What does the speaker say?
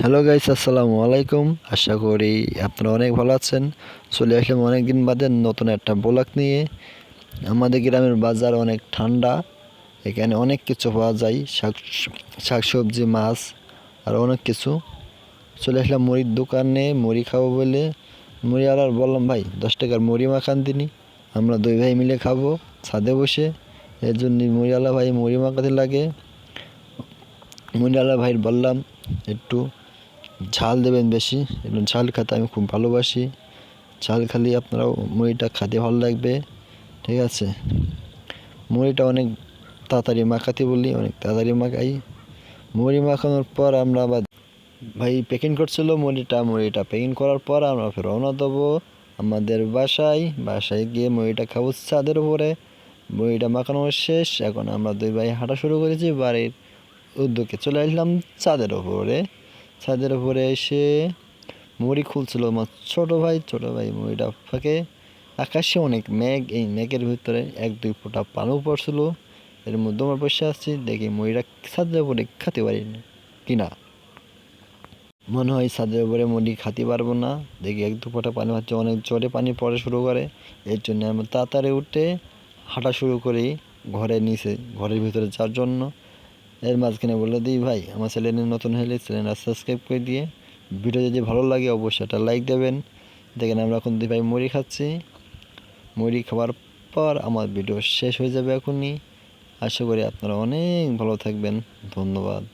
Hello guys আসসালামু আলাইকুম। আশা করি আপনারা অনেক ভালো আছেন। চলে আসলাম অনেক দিন বাদে নতুন একটা ব্লগ নিয়ে। আমাদের গ্রামের বাজার অনেক ঠান্ডা। এখানে অনেক কিছু পাওয়া যায়। শাক, শাকসবজি, মাছ, আর অনেক কিছু। চলে আসলাম মুড়ির দোকানে। মুড়ি খাব বলে। মুড়ি আর বললাম, ভাই, দশ টাকার মুড়ি মাখান তিনি। আমরা দুই ভাই মিলে খাব ছাদে বসে। এর জন্য মুড়িওয়ালা ভাই মুড়ি মাখাতে লাগে। মুড়িওয়ালা ভাই বললাম একটু ঝাল দেবেন বেশি। একটু ঝাল খেতে আমি খুব ভালোবাসি। ঝাল খালি আপনারাও মুড়িটা খেতে ভালো লাগবে। ঠিক আছে? মুড়িটা অনেক তাড়াতাড়ি মাখাতে বলি, অনেক তাড়াতাড়ি মাখাই। মুড়ি মাখানোর পর আমরা আবার ভাই প্যাকিং করছিল মুড়িটা মুড়িটা প্যাকিং করার পর আমরা ফের রওনা দেবো আমাদের বাসায়। বাসায় গিয়ে মুড়িটা খাব ছাদের উপরে। মুড়িটা মাখানো শেষ, এখন আমরা দুই ভাই হাঁটা শুরু করেছি বাড়ির উদ্যোগে চলে আসলাম ছাদের ওপরে ছাদের উপরে এসে মুড়ি খুলছিল আমার ছোটো ভাই ছোটো ভাই মুড়িটা ফাঁকে। আকাশে অনেক মেঘ, এই মেঘের ভিতরে এক, দুই ফোঁটা পানও পড়ছিল। এর মধ্যে আমার বসে আসছি দেখি মুড়িটা ছাদের ওপরে খেতে পারি না, কিনা। মনে হয় ছাদের উপরে মুড়ি খাতে পারব না। দেখি এক, দু ফোঁটা পানি হচ্ছে, অনেক জোরে পানি পড়ে শুরু করে। এর জন্য আমি তাড়াতাড়ি উঠে হাঁটা শুরু করি ঘরের নিচে, ঘরের ভিতরে যাওয়ার জন্য। এর মাঝখানে বলে দিই, ভাই, আমার চ্যানেলে নতুন হলে চ্যানেলটা সাবস্ক্রাইব করে দিয়ে ভিডিও যদি ভালো লাগে, অবশ্যই একটা লাইক দেবেন। দেখেন, আমরা এখন দুই ভাই মুড়ি খাচ্ছি। মুড়ি খাওয়ার পর আমার ভিডিও শেষ হয়ে যাবে এখনই। আশা করি আপনারা অনেক ভালো থাকবেন। ধন্যবাদ।